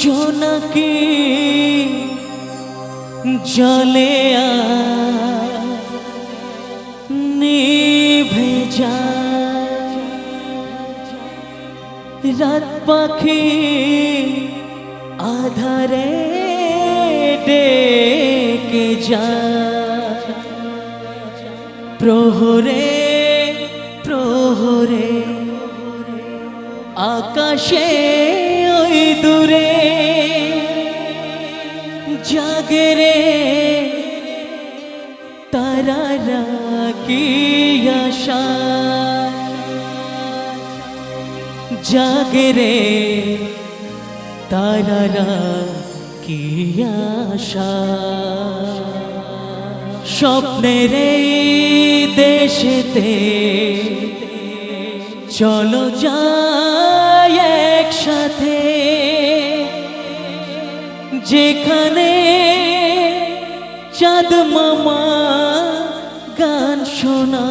জোনাকি জলে নিভে যায় রাত পাখি আধারে ডেকে যায়। প্রহরে প্রহরে আকাশে দূরে জাগরে তারারা কি আশা। জাগরে তারারা কি আশা। স্বপ্নের দেশেতে চলো যাই যেখানে চাঁদ মামা গান শোনা।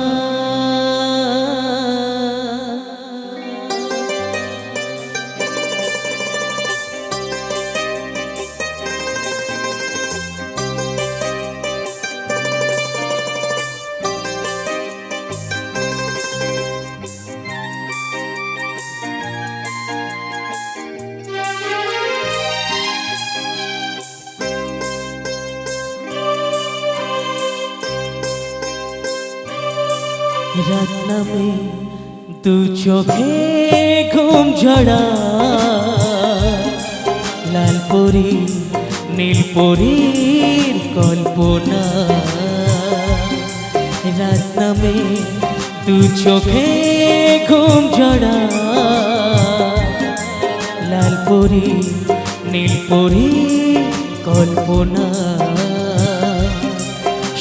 রাত নামে দু চোখে ঘুম ঝড়া লাল পরি, নীল পরীর কল্পনা। রাত নামে দু চোখে ঘুম ঝড়া লাল পরি, নীল পরি কল্পনা।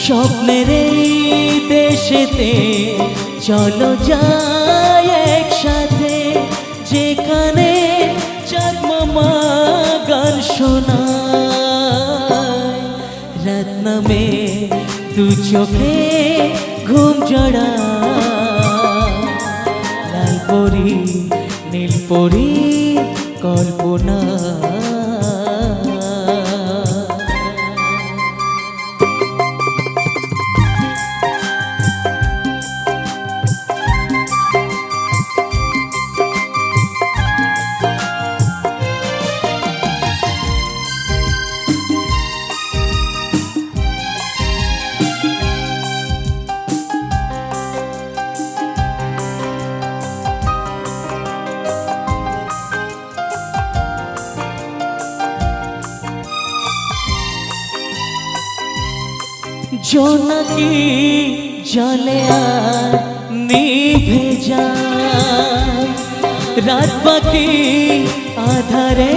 স্বপ্নের দেশেতে চলো যাই একসাথে, যেখানে চাঁদ মামা গান শোনায়। রাত দু চোখে ঘুম জড়া লাল পরি, নীল পরি, কল্পনা। জোনাকি জলে আর নিভে যায় রাত পাখি আধারে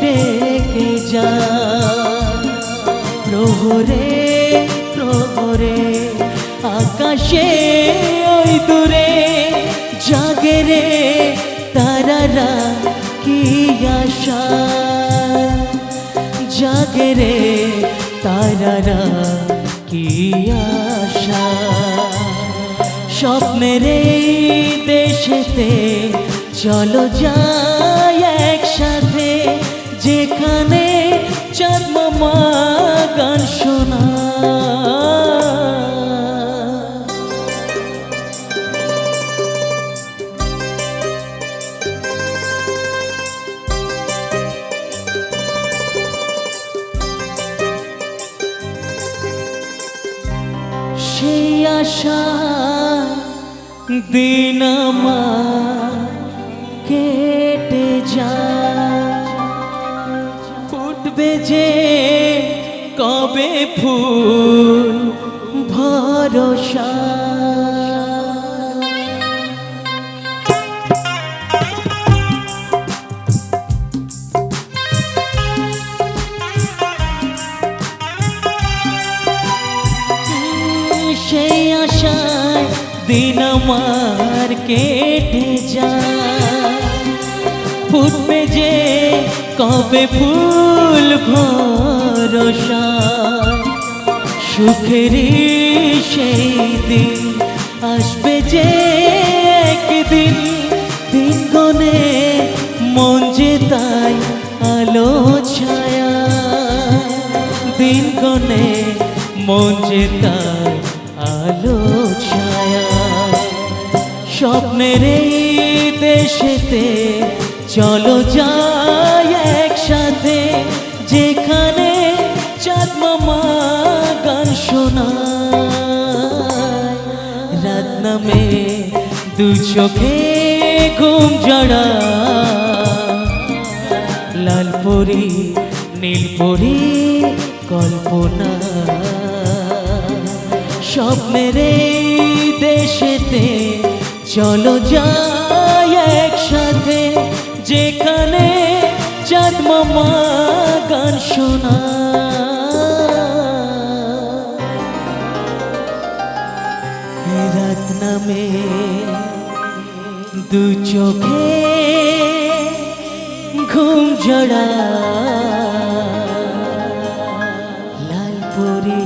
ডেকে যায় প্রহরে প্রহরে আকাশে ওই দূরে জাগরে তারারা কি আশা জাগরে তারারা কি আশা? স্বপ্নের দেশেতে চলো যাই একসাথে যেখানে চাঁদ আশা দিন কেটে যা ফুটবে যে কবে ফুল ভরসা। আশায় দিন আমার কেটে যায়। ফুটবে যে কবে ফুল ভরসা সুখেরই সেই দিন আসবে যে একদিন। দিন গনে মন যে তাই আলো ছায়া। দিন গনে মন যে তাই আলো স্বপ্নের দেশেতে চলো যাই একসাথে। যেখানে চাঁদ মামা গান শোনায়। রাত নামে দু চোখে ঘুম জড়া লাল পরি, নীল পরি কল্পনা। স্বপ্নের দেশেতে চলো যাই একসাথে, যেখানে চাঁদ মামা গান শোনা। রাত দু চোখে ঘুম জড়া লাল পরি,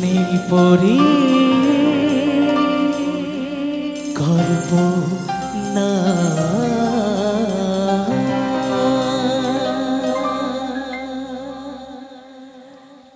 নীল পরি। না